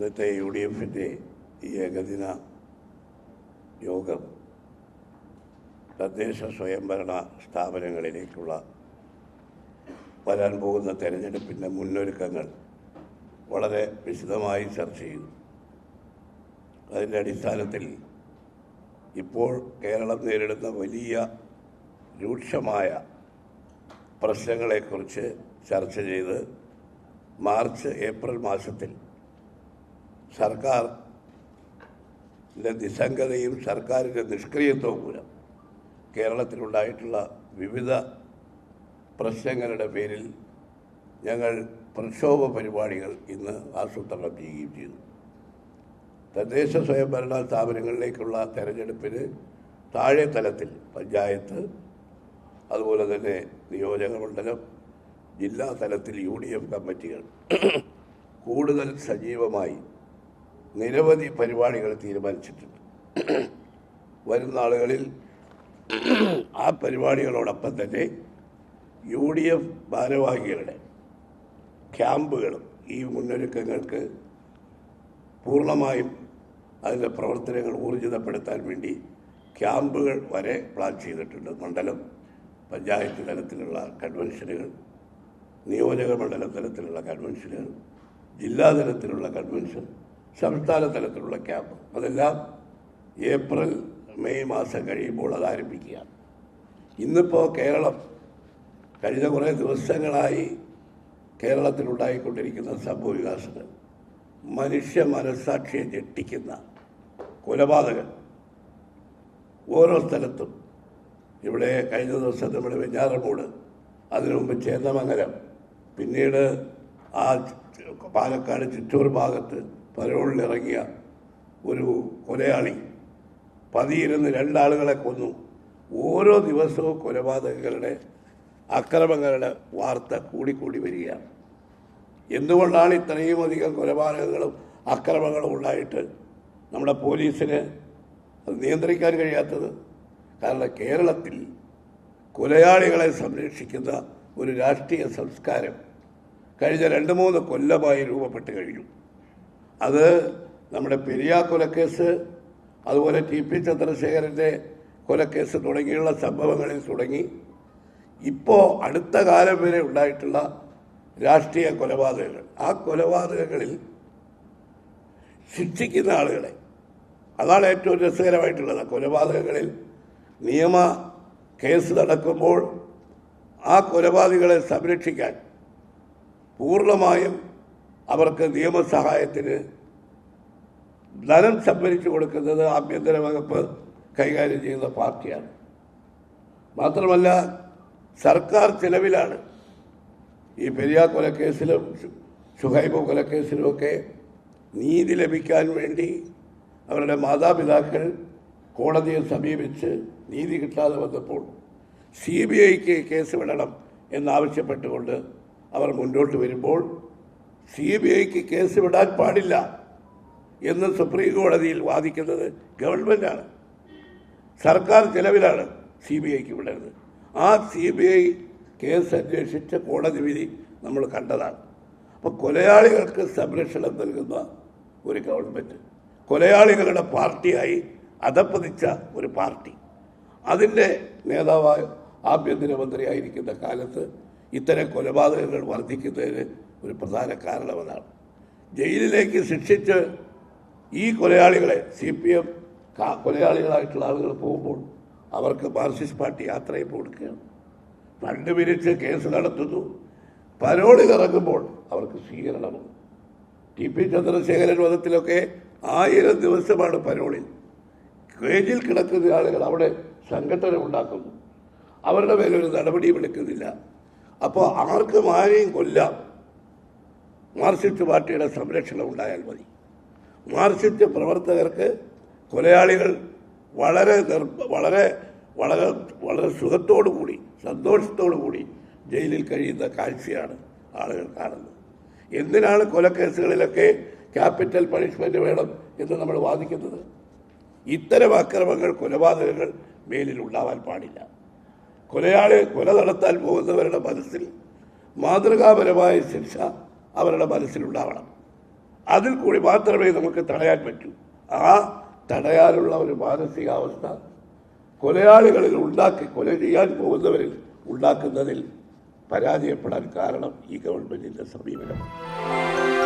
ഇന്നത്തെ U D എഫിന്റെ ഈ ഏകദിന യോഗം തദ്ദേശ സ്വയംഭരണ സ്ഥാപനങ്ങളിലേക്കുള്ള വരാൻ പോകുന്ന തെരഞ്ഞെടുപ്പിന്റെ മുന്നൊരുക്കങ്ങൾ വളരെ വിശദമായി ചർച്ച ചെയ്തു. അതിന്റെ അടിസ്ഥാനത്തിൽ ഇപ്പോൾ കേരളം നേരിടുന്ന വലിയ രൂക്ഷമായ പ്രശ്നങ്ങളെക്കുറിച്ച് ചർച്ച ചെയ്ത് മാർച്ച് ഏപ്രിൽ മാസത്തിൽ സർക്കാരിന്റെ നിസ്സംഗതയും സർക്കാരിന്റെ നിഷ്ക്രിയത്വവും മൂലം കേരളത്തിലുണ്ടായിട്ടുള്ള വിവിധ പ്രശ്നങ്ങളുടെ പേരിൽ ഞങ്ങൾ പ്രക്ഷോഭ പരിപാടികൾ ഇന്ന് ആസൂത്രണം ചെയ്യുകയും ചെയ്തു. തദ്ദേശ സ്വയംഭരണ സ്ഥാപനങ്ങളിലേക്കുള്ള തെരഞ്ഞെടുപ്പിന് താഴെ തലത്തിൽ പഞ്ചായത്ത് അതുപോലെ തന്നെ നിയോജക മണ്ഡലം ജില്ലാ തലത്തിൽ യു ഡി എഫ് കമ്മിറ്റികൾ കൂടുതൽ സജീവമായി നിരവധി പരിപാടികൾ തീരുമാനിച്ചിട്ടുണ്ട്. വരുന്ന ആളുകളിൽ ആ പരിപാടികളോടൊപ്പം തന്നെ യു ഡി എഫ് ഭാരവാഹികളുടെ ക്യാമ്പുകളും ഈ മുന്നൊരുക്കങ്ങൾക്ക് പൂർണമായും അതിന്റെ പ്രവർത്തനങ്ങൾ ഊർജിതപ്പെടുത്താൻ വേണ്ടി ക്യാമ്പുകൾ വരെ പ്ലാൻ ചെയ്തിട്ടുണ്ട്. മണ്ഡലം പഞ്ചായത്ത് തലത്തിലുള്ള കൺവെൻഷനുകൾ നിയോജക മണ്ഡല തലത്തിലുള്ള കൺവെൻഷനുകൾ ജില്ലാ തലത്തിലുള്ള കൺവെൻഷൻ സംസ്ഥാന തലത്തിലുള്ള ക്യാമ്പ്. അതെല്ലാം ഏപ്രിൽ മെയ് മാസം കഴിയുമ്പോൾ അത് ആരംഭിക്കുകയാണ്. ഇന്നിപ്പോൾ കേരളം കഴിഞ്ഞ കുറേ ദിവസങ്ങളായി കേരളത്തിലുണ്ടായിക്കൊണ്ടിരിക്കുന്ന സംഭവ വികാസങ്ങൾ മനുഷ്യ മനസ്സാക്ഷിയെ ഞെട്ടിക്കുന്ന കൊലപാതകൾ ഓരോ സ്ഥലത്തും ഇവിടെ കഴിഞ്ഞ ദിവസം നമ്മുടെ വെഞ്ഞാറമൂട് അതിനു മുമ്പ് ചേന്നമംഗലം പിന്നീട് ആ പാലക്കാട് ചിറ്റൂർ ഭാഗത്ത് പരോളിലിറങ്ങിയ ഒരു കൊലയാളി പതിയിരുന്ന് രണ്ടാളുകളെ കൊന്നു. ഓരോ ദിവസവും കൊലപാതകങ്ങളുടെ അക്രമങ്ങളുടെ വാർത്ത കൂടിക്കൂടി വരികയാണ്. എന്തുകൊണ്ടാണ് ഇത്രയും അധികം കൊലപാതകങ്ങളും അക്രമങ്ങളും ഉണ്ടായിട്ട് നമ്മുടെ പോലീസിന് അത് നിയന്ത്രിക്കാൻ കഴിയാത്തത്? കാരണം കേരളത്തിൽ കൊലയാളികളെ സംരക്ഷിക്കുന്ന ഒരു രാഷ്ട്രീയ സംസ്കാരം കഴിഞ്ഞ രണ്ട് മൂന്ന് കൊല്ലമായി രൂപപ്പെട്ട് കഴിഞ്ഞു. അത് നമ്മുടെ പെരിയ കൊലക്കേസ് അതുപോലെ ടി പി ചന്ദ്രശേഖരന്റെ കൊലക്കേസ് തുടങ്ങിയുള്ള സംഭവങ്ങളിൽ തുടങ്ങി. ഇപ്പോൾ അടുത്ത കാലം വരെ ഉണ്ടായിട്ടുള്ള രാഷ്ട്രീയ കൊലപാതകങ്ങൾ. ആ കൊലപാതകങ്ങളിൽ ശിക്ഷിക്കുന്ന ആളുകളെ അതാണ് ഏറ്റവും രസകരമായിട്ടുള്ളത്. കൊലപാതകങ്ങളിൽ നിയമ കേസ് നടക്കുമ്പോൾ ആ കൊലപാതകളെ സംരക്ഷിക്കാൻ പൂർണമായും അവർക്ക് നിയമസഹായത്തിന് ധനം സംഭരിച്ചു കൊടുക്കുന്നത് ആഭ്യന്തര വകുപ്പ് കൈകാര്യം ചെയ്യുന്ന പാർട്ടിയാണ്. മാത്രമല്ല സർക്കാർ ചിലവിലാണ് ഈ പെരിയാർ കൊലക്കേസിലും ഷുഹൈബ് കൊലക്കേസിലുമൊക്കെ നീതി ലഭിക്കാൻ വേണ്ടി അവരുടെ മാതാപിതാക്കൾ കോടതിയെ സമീപിച്ച് നീതി കിട്ടാതെ വന്നപ്പോൾ സി ബി ഐക്ക് കേസ് വിടണം എന്നാവശ്യപ്പെട്ടുകൊണ്ട് അവർ മുന്നോട്ട് വരുമ്പോൾ സി ബി ഐക്ക് കേസ് വിടാൻ പാടില്ല എന്ന് സുപ്രീം കോടതിയിൽ വാദിക്കുന്നത് ഗവൺമെന്റാണ് സർക്കാർ ചെലവിലാണ് സി ബി ഐക്ക് വിടരുത്. ആ സി ബി ഐ കേസ് അന്വേഷിച്ച കോടതി വിധി നമ്മൾ കണ്ടതാണ്. അപ്പോൾ കൊലയാളികൾക്ക് സംരക്ഷണം നൽകുന്ന ഒരു ഗവൺമെന്റ് കൊലയാളികളുടെ പാർട്ടിയായി അധപ്പതിച്ച ഒരു പാർട്ടി അതിന്റെ നേതാവായ ആഭ്യന്തരമന്ത്രിയായിരിക്കുന്ന കാലത്ത് ഇത്തരം കൊലപാതകങ്ങൾ വർദ്ധിക്കുന്നതിന് ഒരു പ്രധാന കാരണമെന്നാണ് ജയിലിലേക്ക് ശിക്ഷിച്ച് ഈ കൊലയാളികളെ സി പി എം കൊലയാളികളായിട്ടുള്ള ആളുകൾ പോകുമ്പോൾ അവർക്ക് മാർക്സിസ്റ്റ് പാർട്ടി യാത്രയപ്പ് കൊടുക്കുകയാണ് ഫണ്ട് പിരിച്ച് കേസ് നടത്തുന്നു. പരോളിൽ ഇറങ്ങുമ്പോൾ അവർക്ക് സ്വീകരണമാണ്. ടി പി ചന്ദ്രശേഖരൻ വധത്തിലൊക്കെ ആയിരം ദിവസമാണ് പരോളിൽ. കേജിൽ കിടക്കുന്ന ആളുകൾ അവിടെ സംഘടന ഉണ്ടാക്കുന്നു. അവരുടെ മേലൊരു നടപടിയും എടുക്കുന്നില്ല. അപ്പോൾ ആർക്കും ആരെയും കൊല്ലാം. മാർക്സിസ്റ്റ് പാർട്ടിയുടെ സംരക്ഷണം ഉണ്ടായാൽ മതി. മാർക്സിസ്റ്റ് പ്രവർത്തകർക്ക് കൊലയാളികൾ വളരെ വളരെ വളരെ വളരെ സുഖത്തോടു കൂടി സന്തോഷത്തോടു കൂടി ജയിലിൽ കഴിയുന്ന കാഴ്ചയാണ് ആളുകൾ കാണുന്നത്. എന്തിനാണ് കൊലക്കേസുകളിലൊക്കെ ക്യാപിറ്റൽ പണിഷ്മെന്റ് വേണം എന്ന് നമ്മൾ വാദിക്കുന്നത്? ഇത്തരം അക്രമങ്ങൾ കൊലപാതകങ്ങൾ മേലിൽ ഉണ്ടാവാൻ പാടില്ല. കൊലയാളി കൊല നടത്താൻ പോകുന്നവരുടെ മനസ്സിൽ മാതൃകാപരമായ ശിക്ഷ അവരുടെ മനസ്സിലുണ്ടാവണം. അതിൽ കൂടി മാത്രമേ നമുക്ക് തടയാൻ പറ്റൂ. ആ തടയാനുള്ള ഒരു മാനസികാവസ്ഥ കൊലയാളികളിൽ ഉണ്ടാക്കി കൊല ചെയ്യാൻ പോകുന്നവരിൽ ഉണ്ടാക്കുന്നതിൽ പരാജയപ്പെടാൻ കാരണം ഈ ഗവൺമെന്റിന്റെ സമീപനമാണ്.